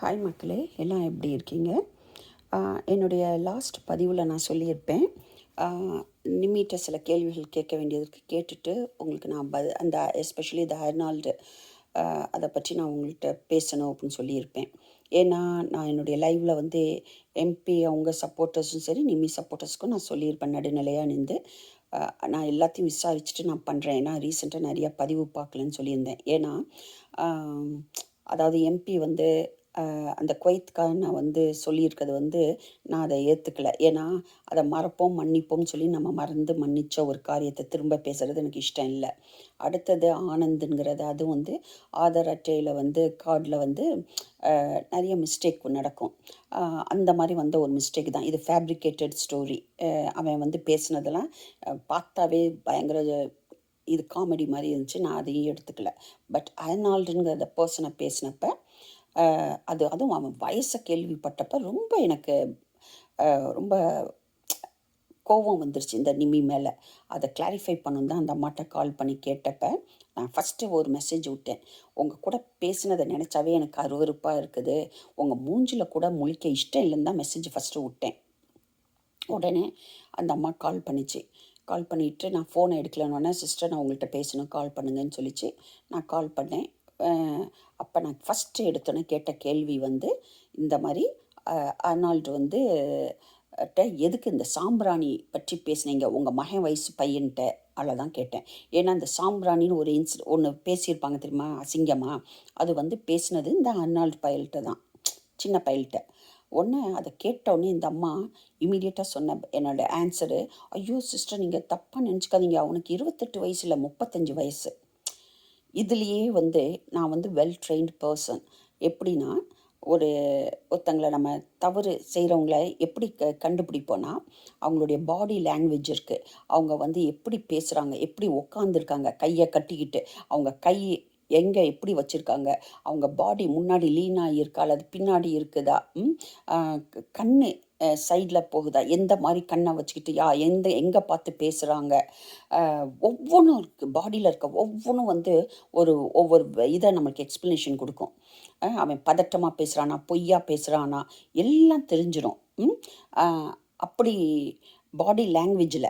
Hi மக்களே எல்லாம் எப்படி இருக்கீங்க? என்னுடைய லாஸ்ட் பதிவில் நான் சொல்லியிருப்பேன். நிமிட்ட சில கேள்விகள் கேட்க வேண்டியதுக்கு கேட்டுட்டு உங்களுக்கு நான் ப அந்த எஸ்பெஷலி த ஹெர்னால்டு அதை பற்றி நான் உங்கள்கிட்ட பேசணும் அப்படின்னு சொல்லியிருப்பேன். ஏன்னா நான் என்னுடைய லைவில் வந்து எம்பி அவங்க சப்போர்ட்டர்ஸும் சரி நிம்மி சப்போர்ட்டர்ஸ்க்கும் நான் சொல்லியிருப்பேன் நடுநிலையாக நின்று. நான் எல்லாத்தையும் விசாரிச்சுட்டு நான் பண்ணுறேன் ஏன்னா ரீசெண்டாக நிறையா பதிவு பார்க்கலன்னு சொல்லியிருந்தேன். ஏன்னா அதாவது எம்பி வந்து அந்த குவைத்துக்காக நான் வந்து சொல்லியிருக்கிறது வந்து நான் அதை ஏற்றுக்கல ஏன்னா அதை மறப்போம் மன்னிப்போம்னு சொல்லி நம்ம மறந்து மன்னித்த ஒரு காரியத்தை திரும்ப பேசுகிறது எனக்கு இஷ்டம் இல்லை. அடுத்தது ஆனந்துங்கிறது அது வந்து ஆதார் அட்டையில் வந்து கார்டில் வந்து நிறைய மிஸ்டேக் நடக்கும். அந்த மாதிரி வந்த ஒரு மிஸ்டேக் தான். இது ஃபேப்ரிகேட்டட் ஸ்டோரி அவன் வந்து பேசினதெல்லாம் பார்த்தாவே பயங்கர இது காமெடி மாதிரி இருந்துச்சு. நான் அதையும் எடுத்துக்கல. பட் அயனால்டுங்கிற பர்சனை பேசினப்போ அது அதுவும் அவன் வயசை கேள்விப்பட்டப்ப ரொம்ப எனக்கு ரொம்ப கோபம் வந்துருச்சு இந்த நிமி மேலே. அதை கிளாரிஃபை பண்ணணும் தான் அந்த அம்மாட்ட கால் பண்ணி கேட்டப்ப நான் ஃபஸ்ட்டு ஒரு மெசேஜ் விட்டேன். உங்கள் கூட பேசினதை நினச்சாவே எனக்கு அருவருப்பாக இருக்குது. உங்கள் மூஞ்சில் கூட முழிக்க இஷ்டம் இல்லைன்னு தான் மெசேஜ் ஃபஸ்ட்டு விட்டேன். உடனே அந்த அம்மா கால் பண்ணிச்சு. கால் பண்ணிவிட்டு நான் ஃபோனை எடுக்கலன்னொன்னே சிஸ்டர் நான் உங்கள்கிட்ட பேசணும் கால் பண்ணுங்கன்னு சொல்லிச்சு. நான் கால் பண்ணேன். அப்போ நான் ஃபஸ்ட்டு எடுத்தோன்னே கேட்ட கேள்வி வந்து இந்த மாதிரி அர்னால்டு வந்து எதுக்கு இந்த சாம்பிராணி பற்றி பேசுனீங்க? உங்கள் மகன் வயசு பையன்கிட்ட அவ்வளோதான் கேட்டேன். ஏன்னா அந்த சாம்பிராணின்னு ஒரு இன்சி ஒன்று பேசியிருப்பாங்க தெரியுமா? அசிங்கமாக அது வந்து பேசினது இந்த அர்னால்டு பயல்கிட்ட தான். சின்ன பயல்கிட்ட ஒன்று அதை கேட்டவுடனே இந்த அம்மா இமீடியட்டாக சொன்ன என்னோட ஆன்சரு ஐயோ சிஸ்டர் நீங்கள் தப்பாக நினச்சிக்காதீங்க. அவனுக்கு இருபத்தெட்டு வயசு இல்லை முப்பத்தஞ்சு வயசு. இதுலேயே வந்து நான் வந்து வெல் ட்ரெயின்ட் பர்சன் எப்படின்னா ஒரு ஒருத்தங்களை நம்ம தவறு செய்கிறவங்கள எப்படி க கண்டுபிடிப்போன்னா அவங்களுடைய பாடி லாங்குவேஜ் இருக்குது அவங்க வந்து எப்படி பேசுகிறாங்க எப்படி உக்காந்துருக்காங்க கையை கட்டிக்கிட்டு அவங்க கை எங்கே எப்படி வச்சுருக்காங்க அவங்க பாடி முன்னாடி லீனாக இருக்கா அல்லது பின்னாடி இருக்குதா ம்? சைடில் போகுதா? எந்த மாதிரி கண்ணை வச்சுக்கிட்டு யா எந்த எங்கே பார்த்து பேசுகிறாங்க ஒவ்வொன்றும் இருக்குது பாடியில் இருக்க ஒவ்வொன்றும் வந்து ஒரு ஒவ்வொரு இதை நம்மளுக்கு எக்ஸ்ப்ளனேஷன் கொடுக்கும். அவன் பதட்டமாக பேசுகிறானா பொய்யா பேசுகிறானா எல்லாம் தெரிஞ்சிடும். அப்படி பாடி லாங்குவேஜில்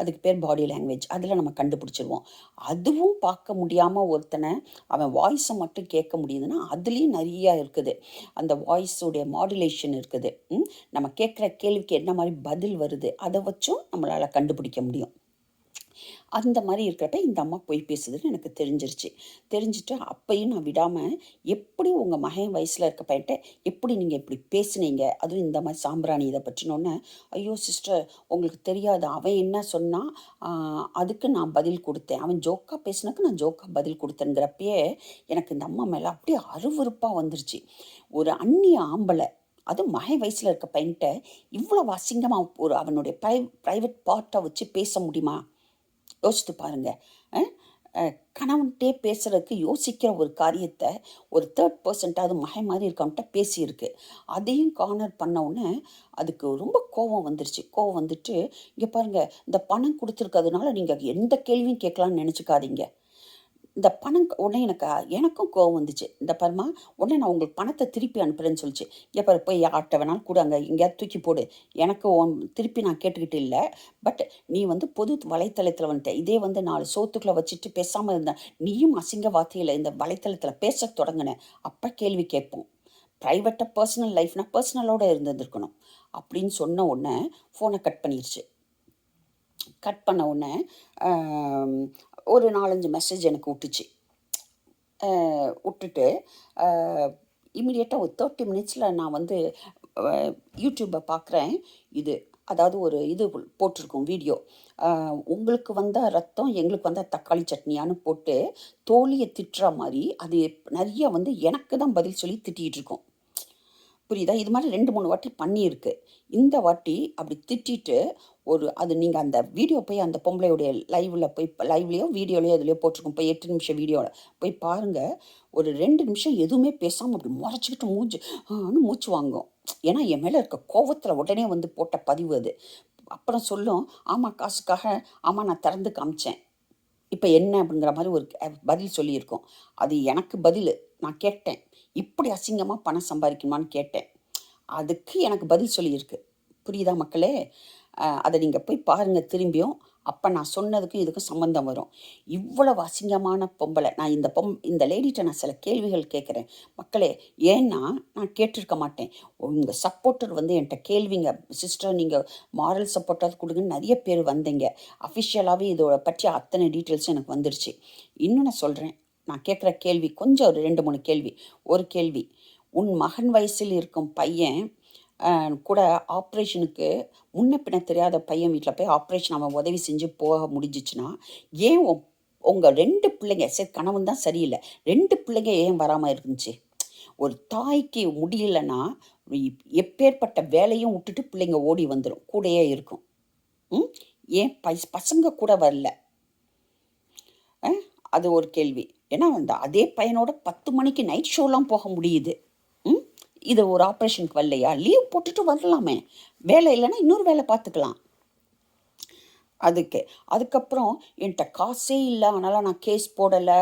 அதுக்கு பேர் பாடி லாங்குவேஜ் அதில் நம்ம கண்டுபிடிச்சிருவோம். அதுவும் பார்க்க முடியாமல் ஒருத்தனை அவன் வாய்ஸை மட்டும் கேட்க முடியுதுன்னா அதுலேயும் நிறையா இருக்குது. அந்த வாய்ஸுடைய மாடுலேஷன் இருக்குது. நம்ம கேட்குற கேள்விக்கு என்ன மாதிரி பதில் வருது அதை வச்சும் நம்மளால் கண்டுபிடிக்க முடியும். அந்த மாதிரி இருக்கிறப்ப இந்த அம்மா போய் பேசுதுன்னு எனக்கு தெரிஞ்சிருச்சு. தெரிஞ்சுட்டு அப்பையும் நான் விடாமல் எப்படி உங்கள் மகன் வயசில் இருக்க பையன்ட்ட எப்படி நீங்கள் இப்படி பேசுனீங்க? அதுவும் இந்த மாதிரி சாம்பிராணி இதை பற்றினோன்னே ஐயோ சிஸ்டர் உங்களுக்கு தெரியாது. அவன் என்ன சொன்னால் அதுக்கு நான் பதில் கொடுத்தேன். அவன் ஜோக்காக பேசினக்கு நான் ஜோக்காக பதில் கொடுத்தேங்கிறப்பயே எனக்கு இந்த அம்மா மேலே அப்படியே அருவருப்பாக வந்துருச்சு. ஒரு அந்நிய ஆம்பளை அதுவும் மகை வயசில் இருக்க பையன்ட்ட இவ்வளோ அசிங்கமாக ஒரு அவனுடைய ப்ரை ப்ரைவேட் பார்ட்டை வச்சு பேச முடியுமா? யோசித்து பாருங்கள் கணவன்கிட்டே பேசுகிறதுக்கு யோசிக்கிற ஒரு காரியத்தை ஒரு தேர்ட் பர்சன்ட்டாவது மகை மாதிரி இருக்கவன்ட்ட பேசியிருக்கு. அதையும் கார்னர் பண்ணவுடனே அதுக்கு ரொம்ப கோபம் வந்துருச்சு. கோபம் வந்துட்டு இங்கே பாருங்க இந்த பணம் கொடுத்துருக்கிறதுனால நீங்கள் எந்த கேள்வியும் கேட்கலான்னு நினச்சிக்காதீங்க. இந்த பணம் உடனே எனக்கு எனக்கும் கோவம் வந்துச்சு. இந்த பாருமா உடனே நான் உங்களுக்கு பணத்தை திருப்பி அனுப்புகிறேன்னு சொல்லிச்சு. எப்போ போய் யார்கிட்ட வேணாலும் கூட அங்கே எங்கேயாவது தூக்கி போடு. எனக்கு திருப்பி நான் கேட்டுக்கிட்டு இல்லை. பட் நீ வந்து பொது வலைத்தளத்தில் வந்துட்ட. இதே வந்து நாலு சோத்துக்குள்ளே வச்சுட்டு பேசாமல் இருந்தேன் நீயும் அசிங்க வார்த்தையில் இந்த வலைத்தளத்தில் பேச தொடங்கின. அப்போ கேள்வி கேட்போம். ப்ரைவேட்டாக பர்சனல் லைஃப்னா பர்சனலோடு இருந்திருக்கணும் அப்படின்னு சொன்ன உடனே ஃபோனை கட் பண்ணிருச்சு. கட் பண்ண உடனே ஒரு நாலஞ்சு மெசேஜ் எனக்கு விட்டுச்சு விட்டுட்டு இமீடியட்டாக ஒரு தேர்ட்டி மினிட்ஸில் நான் வந்து யூடியூப்பை பார்க்குறேன் இது அதாவது ஒரு இது போட்டிருக்கோம் வீடியோ உங்களுக்கு வந்தால் ரத்தம் எங்களுக்கு வந்தால் தக்காளி சட்னியான்னு போட்டு தோழியை திட்டுற மாதிரி அது நிறைய வந்து எனக்கு தான் பதில் சொல்லி திட்டிகிட்டு இருக்கோம். புரியுதா? இது மாதிரி ரெண்டு மூணு வாட்டி பண்ணியிருக்கு. இந்த வாட்டி அப்படி திட்டிட்டு ஒரு அது நீங்கள் அந்த வீடியோ போய் அந்த பொம்பளையுடைய லைவில் போய் லைவ்லேயோ வீடியோலையோ இதுலையோ போட்டிருக்கோம். போய் எட்டு நிமிஷம் வீடியோவில் போய் பாருங்கள் ஒரு ரெண்டு நிமிஷம் எதுவுமே பேசாமல் அப்படி முறைச்சிக்கிட்டு மூச்சு ஆன்னு மூச்சு வாங்கும். ஏன்னா என் மேலே இருக்க கோவத்தில் உடனே வந்து போட்ட பதிவு அது. அப்புறம் சொல்லும் ஆமாம் காசுக்காக ஆமாம் நான் திறந்து காமிச்சேன். இப்போ என்ன? அப்படிங்கிற மாதிரி ஒரு பதில் சொல்லியிருக்கோம். அது எனக்கு பதில். நான் கேட்டேன். இப்படி அசிங்கமாக பணம் சம்பாதிக்கணுமான்னு கேட்டேன். அதுக்கு எனக்கு பதில் சொல்லியிருக்கு. புரியுதா மக்களே? அதை நீங்கள் போய் பாருங்கள் திரும்பியும். அப்போ நான் சொன்னதுக்கும் இதுக்கும் சம்மந்தம் வரும். இவ்வளவு அசிங்கமான பொம்பளை. நான் இந்த பொம் இந்த லேடிட்ட நான் சில கேள்விகள் கேட்குறேன். மக்களே ஏன்னா நான் கேட்டிருக்க மாட்டேன். உங்கள் சப்போர்ட்டர் வந்து என்கிட்ட கேள்விங்க. சிஸ்டர் நீங்கள் மாரல் சப்போர்ட்டாக கொடுங்கன்னு நிறைய பேர் வந்தீங்க. அஃபிஷியலாகவே இதோட பற்றி அத்தனை டீட்டெயில்ஸும் எனக்கு வந்துருச்சு. இன்னும் நான் சொல்கிறேன் நான் கேட்குற கேள்வி கொஞ்சம் ஒரு ரெண்டு மூணு கேள்வி. ஒரு கேள்வி. உன் மகன் வயசில் இருக்கும் பையன் கூட ஆப்ரேஷனுக்கு முன்ன பின்ன தெரியாத பையன் வீட்டில் போய் ஆப்ரேஷன் அவன் உதவி செஞ்சு போக முடிஞ்சிச்சுன்னா ஏன் உங்கள் ரெண்டு பிள்ளைங்க சரி கணவன் தான் சரியில்லை ரெண்டு பிள்ளைங்க ஏன் வராமல் இருந்துச்சு? ஒரு தாய்க்கு முடியலன்னா எப்பேற்பட்ட வேலையும் விட்டுட்டு பிள்ளைங்க ஓடி வந்துடும் கூடயே இருக்கும். ம்? ஏன் பஸ் பசங்க கூட வரல? அது ஒரு கேள்வி. ஏன்னா அந்த அதே பையனோட பத்து மணிக்கு நைட் ஷோலாம் போக முடியுது. இது ஒரு ஆப்ரேஷனுக்கு வரலையா? லீவ் போட்டுட்டு வரலாமே. வேலை இல்லைன்னா இன்னொரு வேலை பார்த்துக்கலாம். அதுக்கு அதுக்கப்புறம் என்கிட்ட காசே இல்லை. அதனால் நான் கேஸ் போடலை.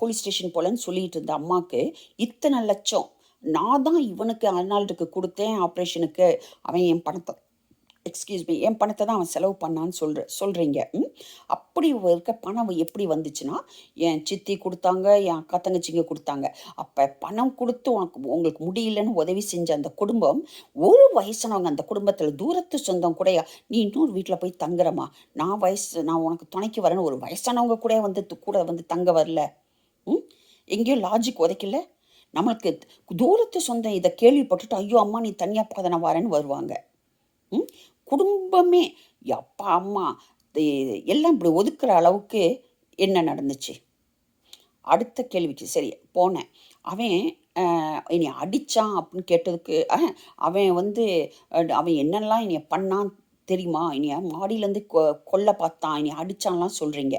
போலீஸ் ஸ்டேஷன் போகலன்னு சொல்லிட்டு இருந்த அம்மாவுக்கு இத்தனை லட்சம். நான் தான் இவனுக்கு அர்னால்டுக்கு கொடுத்தேன் ஆப்ரேஷனுக்கு அவன் என் பணத்தை எக்ஸ்கியூஸ் மீ என் பணத்தை தான் அவன் செலவு பண்ணான்னு சொல்கிற சொல்கிறீங்க ம்? அப்படி இருக்க பணம் எப்படி வந்துச்சுன்னா என் சித்தி கொடுத்தாங்க என் அக்கா தங்கச்சிங்க கொடுத்தாங்க. அப்போ பணம் கொடுத்து உனக்கு உங்களுக்கு முடியலன்னு உதவி செஞ்ச அந்த குடும்பம் ஒரு வயசானவங்க அந்த குடும்பத்தில் தூரத்து சொந்தம் கூடயா நீ இன்னொரு வீட்டில் போய் தங்குறமா நான் வயசு நான் உனக்கு துணைக்கு வரேன்னு ஒரு வயசானவங்க கூட வந்து கூட வந்து தங்க வரல. ம்? எங்கேயும் லாஜிக் உதைக்கல. நம்மளுக்கு தூரத்து சொந்தம் இதை கேள்விப்பட்டுட்டு ஐயோ அம்மா நீ தனியாக பாதனை வரேன்னு வருவாங்க. ம்? குடும்பமே அப்பா அம்மா எல்லாம் இப்படி ஒதுக்குற அளவுக்கு என்ன நடந்துச்சு? அடுத்த கேள்விக்கு சரி போனேன். அவன் இனி என்னை அடித்தான் அப்படின்னு கேட்டதுக்கு அவன் வந்து அவன் என்னெல்லாம் என்னை பண்ணான் தெரியுமா? என்னைய மாடியிலேருந்து கொ கொல்ல பார்த்தான் என்னை அடித்தான்லாம் சொல்கிறீங்க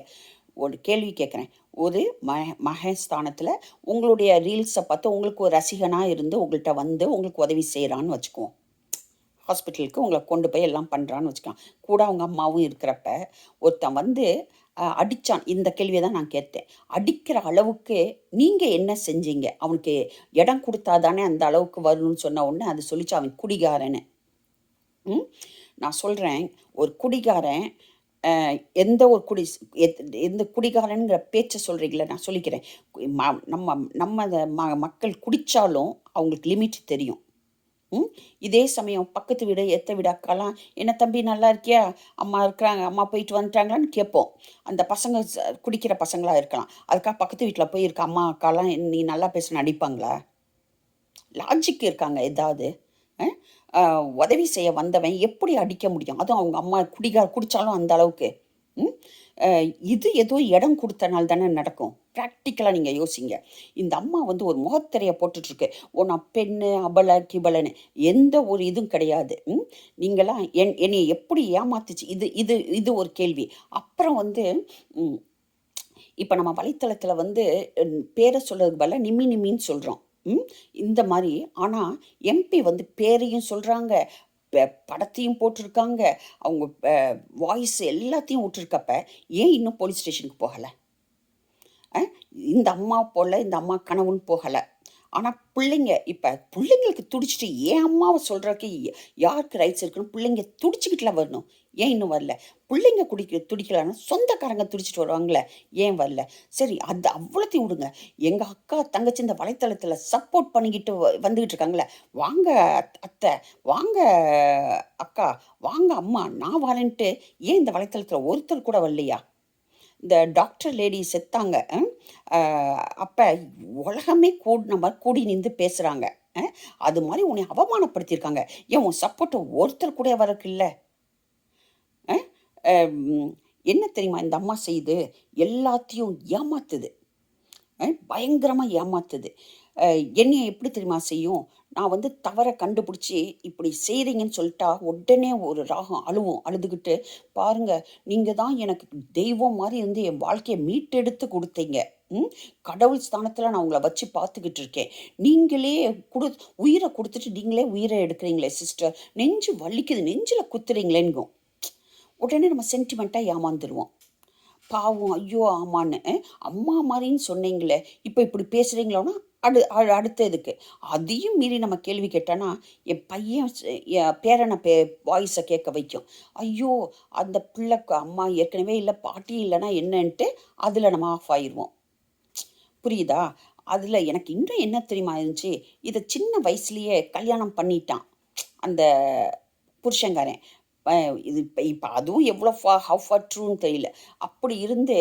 ஒரு கேள்வி கேட்குறேன். ஒரு ம மகஸ்தானத்தில் உங்களுடைய ரீல்ஸை பார்த்து உங்களுக்கு ஒரு ரசிகனாக இருந்து உங்கள்கிட்ட வந்து உங்களுக்கு உதவி செய்கிறான்னு வச்சுக்குவோம். ஹாஸ்பிட்டலுக்கு உங்களை கொண்டு போய் எல்லாம் பண்ணுறான்னு வச்சுக்கலாம் கூட அவங்க அம்மாவும் இருக்கிறப்ப ஒருத்தன் வந்து அடித்தான் அடிச்சான். இந்த கேள்வியை தான் நான் கேட்டேன். அடிக்கிற அளவுக்கு நீங்கள் என்ன செஞ்சீங்க? அவனுக்கு இடம் கொடுத்தா தானே அந்த அளவுக்கு வரும்னு சொன்ன உடனே அது சொல்லிச்சு அவன் குடிகாரன்னு. ம்? நான் சொல்கிறேன் ஒரு குடிகாரன் எந்த ஒரு குடி எத்- எந்த குடிகாரனுங்கிற பேச்சை சொல்கிறீங்களே நான் சொல்லிக்கிறேன். நம்ம நம்ம மக்கள் குடித்தாலும் அவங்களுக்கு லிமிட் தெரியும். ம் இதே சமயம் பக்கத்து வீடு எத்த வீடு அக்காலாம் என்ன தம்பி நல்லா இருக்கியா? அம்மா இருக்கிறாங்க. அம்மா போயிட்டு வந்துட்டாங்களான்னு கேட்போம். அந்த பசங்க ச- குடிக்கிற பசங்களாக இருக்கலாம். அதுக்காக பக்கத்து வீட்டில் போய் இருக்க அம்மா அக்காலாம் நீ நல்லா பேச அடிப்பாங்களா லாஜிக் இருக்காங்க ஏதாவது உதவி செய்ய வந்தவன் எப்படி அடிக்க முடியும்? அதுவும் அவங்க அம்மா குடிகா குடித்தாலும் அந்த அளவுக்கு. இது ஏதோ இடம் கொடுத்தனால தானே நடக்கும். ப்ராக்டிக்கலாக நீங்கள் யோசிங்க. இந்த அம்மா வந்து ஒரு முகத்திரையை போட்டுட்ருக்கு. ஓ நான் பெண்ணு அபல கிபலன்னு எந்த ஒரு இதுவும் கிடையாது. ம்? நீங்களாம் என் என்னை எப்படி ஏமாத்துச்சு? இது இது இது ஒரு கேள்வி. அப்புறம் வந்து இப்போ நம்ம வலைத்தளத்தில் வந்து பேரை சொல்கிறதுக்கு பதிலாக நிம்மி நிம்மின்னு சொல்கிறோம் ம்? இந்த மாதிரி. ஆனால் எம்பி வந்து பேரையும் சொல்கிறாங்க படத்தையும் போட்டிருக்காங்க. அவங்க வாய்ஸ் எல்லாத்தையும் விட்டுருக்கப்ப ஏன் இன்னும் போலீஸ் ஸ்டேஷனுக்கு போகலை? இந்த அம்மா போல இந்த அம்மா கனவுன்னு போகலை. ஆனால் பிள்ளைங்க இப்போ பிள்ளைங்களுக்கு துடிச்சிட்டு ஏன் அம்மாவை சொல்கிறக்கு யாருக்கு ரைட்ஸ் இருக்குன்னு பிள்ளைங்க துடிச்சிக்கிட்டுலாம் வரணும். ஏன் இன்னும் வரல? பிள்ளைங்க குடிக்க துடிக்கலான்னு சொந்தக்காரங்க துடிச்சிட்டு வருவாங்களே ஏன் வரல? சரி அது அவ்வளோத்தையும் விடுங்க. எங்கள் அக்கா தங்கச்சி இந்த வலைத்தளத்தில் சப்போர்ட் பண்ணிக்கிட்டு வ- வந்துக்கிட்டு இருக்காங்களே வாங்க அத்- அத்தை வாங்க அக்கா வாங்க அம்மா நான் வரேன்ட்டு ஏன் இந்த வலைத்தளத்தில் ஒருத்தர் கூட வரலையா? இந்த டாக்டர் லேடி செத்தாங்க. அப்போ உலகமே கூடின மாதிரி கூடி நின்று பேசுகிறாங்க அது மாதிரி உன்னை அவமானப்படுத்தியிருக்காங்க. ஏன் உன் சப்போர்ட்டை ஒருத்தர் கூட வரக்கு இல்லை? என்ன தெரியுமா இந்த அம்மா செய்யுது எல்லாத்தையும் ஏமாத்துது. பயங்கரமாக ஏமாத்துது. என்னையை எப்படி தெரியுமா செய்யும்? நான் வந்து தவறை கண்டுபிடிச்சி இப்படி செய்கிறீங்கன்னு சொல்லிட்டா உடனே ஒரு ராகம் அழுவும் அழுதுகிட்டு பாருங்க நீங்கள் தான் எனக்கு தெய்வம் மாதிரி இருந்து என் வாழ்க்கையை மீட்டெடுத்து கொடுத்தீங்க. ம்? கடவுள் ஸ்தானத்தில் நான் உங்களை வச்சு பார்த்துக்கிட்டு இருக்கேன். நீங்களே கொடு உயிரை கொடுத்துட்டு நீங்களே உயிரை எடுக்கிறீங்களே சிஸ்டர் நெஞ்சு வலிக்குது நெஞ்சில் குத்துறீங்களேங்கும் உடனே நம்ம சென்டிமெண்ட்டாக ஏமாந்துருவோம். பாவம் ஐயோ ஆமான்னு அம்மா மாதிரின்னு சொன்னீங்களே இப்போ இப்படி பேசுகிறீங்களோன்னா அடு அ- அடுத்த இதுக்கு. அதையும் மீறி நம்ம கேள்வி கேட்டோன்னா என் பையன் பேரனை பே வாய்ஸை கேட்க வைக்கும். ஐயோ அந்த பிள்ளைக்கு அம்மா ஏற்கனவே இல்லை பாட்டி இல்லைன்னா என்னன்ட்டு அதில் நம்ம ஆஃப் ஆயிடுவோம். புரியுதா? அதில் எனக்கு இன்னும் என்ன தெரியுமா இருந்துச்சு? இதை சின்ன வயசுலேயே கல்யாணம் பண்ணிட்டான். அந்த புருஷங்காரன் இது இப்போ இப்போ அதுவும் எவ்வளோ ஃபா ஹவ் ஃபார் ட்ரூன்னு தெரியல. அப்படி இருந்து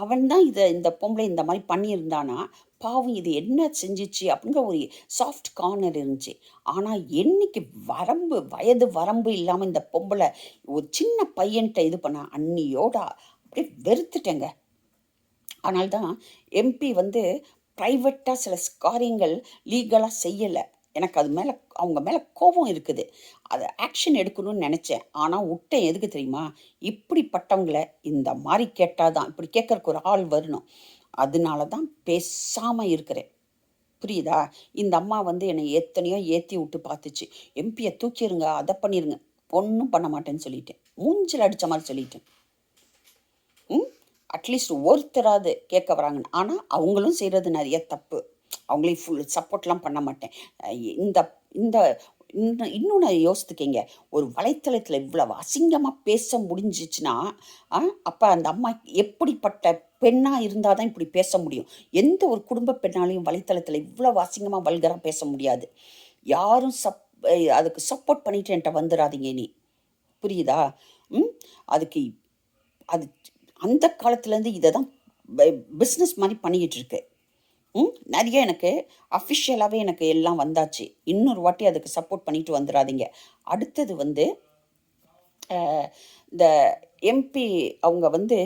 அவன் தான் இதை இந்த பொம்பளை இந்த மாதிரி பண்ணியிருந்தானா பாவம் இது என்ன செஞ்சிச்சு அப்படிங்கிற ஒரு சாஃப்ட் கார்னர் இருந்துச்சு. ஆனால் என்னைக்கு வரம்பு வயது வரம்பு இல்லாமல் இந்த பொம்பளை ஒரு சின்ன பையன்கிட்ட இது பண்ண அன்னியோட அப்படியே வெறுத்துட்டேங்க. ஆனால் தான் எம்பி வந்து ப்ரைவேட்டாக சில காரியங்கள் லீகலாக செய்யலை. எனக்கு அது மேலே அவங்க மேலே கோபம் இருக்குது. அதை ஆக்ஷன் எடுக்கணும்னு நினச்சேன். ஆனால் விட்டேன் எதுக்கு தெரியுமா? இப்படிப்பட்டவங்களை இந்த மாதிரி கேட்டால் தான் இப்படி கேட்கறக்கு ஒரு ஆள் வரணும். அதனால தான் பேசாமல் இருக்கிறேன். புரியுதா? இந்த அம்மா வந்து என்னை எத்தனையோ ஏற்றி விட்டு பார்த்துச்சு. எம்பியை தூக்கிடுங்க அதை பண்ணிடுங்க ஒன்றும் பண்ண மாட்டேன்னு சொல்லிட்டேன். மூஞ்சில் அடித்த மாதிரி சொல்லிட்டேன். ம்? அட்லீஸ்ட் ஒருத்தராவது கேட்க வராங்கன்னு. ஆனால் அவங்களும் செய்கிறது நிறைய தப்பு. அவங்களையும் ஃபுல் சப்போர்ட்லாம் பண்ண மாட்டேன். இந்த இந்த இன்னும் இன்னொன்று யோசித்துக்கீங்க. ஒரு வலைத்தளத்தில் இவ்வளவு அசிங்கமாக பேச முடிஞ்சிச்சுன்னா அப்போ அந்த அம்மா எப்படிப்பட்ட பெண்ணாக இருந்தால் தான் இப்படி பேச முடியும்? எந்த ஒரு குடும்ப பெண்ணாலையும் வலைத்தளத்தில் இவ்வளவு அசிங்கமாக வல்கராக பேச முடியாது. யாரும் சப் அதுக்கு சப்போர்ட் பண்ணிட்டு என்கிட்ட வந்துடாதீங்க நீ புரியுதா? ம்? அதுக்கு அது அந்த காலத்துலேருந்து இதை தான் பிஸ்னஸ் மாதிரி பண்ணிக்கிட்டு இருக்கு. ம்? நிறைய எனக்கு. அஃபிஷியலாகவே எனக்கு எல்லாம் வந்தாச்சு. இன்னொரு வாட்டி அதுக்கு சப்போர்ட் பண்ணிட்டு வந்துடாதீங்க அடுத்தது வந்து இந்த எம்பி அவங்க வந்து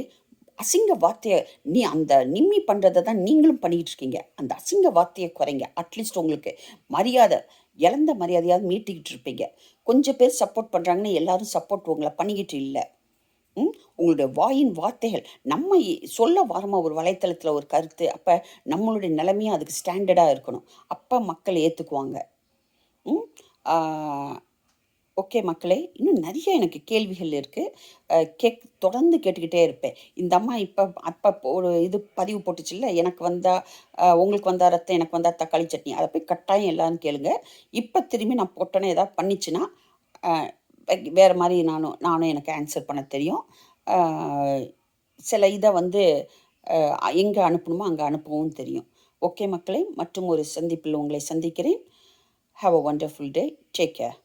அசிங்க வார்த்தையை நீ அந்த நிம்மி பண்ணுறதை தான் நீங்களும் பண்ணிக்கிட்டு இருக்கீங்க. அந்த அசிங்க வார்த்தையை குறைங்க. அட்லீஸ்ட் உங்களுக்கு மரியாதை இழந்த மரியாதையாவது மீட்டிக்கிட்டு இருப்பீங்க. கொஞ்சம் பேர் சப்போர்ட் பண்ணுறாங்கன்னு எல்லாரும் சப்போர்ட் உங்களை பண்ணிக்கிட்டு இல்லை. உங்களுடைய வாயின் வார்த்தைகள். நம்ம சொல்ல வாரமாக ஒரு வலைத்தளத்தில் ஒரு கருத்து அப்போ நம்மளுடைய நிலைமையும் அதுக்கு ஸ்டாண்டர்டாக இருக்கணும். அப்போ மக்கள் ஏற்றுக்குவாங்க ஓகே மக்களே இன்னும் நிறைய எனக்கு கேள்விகள் இருக்குது கேக் தொடர்ந்து கேட்டுக்கிட்டே இருப்பேன். இந்த அம்மா இப்போ அப்போ ஒரு இது பதிவு போட்டுச்சுல்ல எனக்கு வந்தால் உங்களுக்கு வந்தால் ரத்தம் எனக்கு வந்தால் தக்காளி சட்னி. அதை போய் கட்டாயம் எல்லாரும் கேளுங்க. இப்போ திரும்பி நான் போட்டோன்னே ஏதாவது பண்ணிச்சுன்னா வேறு மாதிரி நானும் நானும் எனக்கு ஆன்சர் பண்ண தெரியும். சில இதை வந்து எங்கே அனுப்பணுமோ அங்கே அனுப்பவும் தெரியும். ஓகே மக்களை மற்றும் ஒரு சந்திப்பில் உங்களை சந்திக்கிறேன். Have a wonderful day take care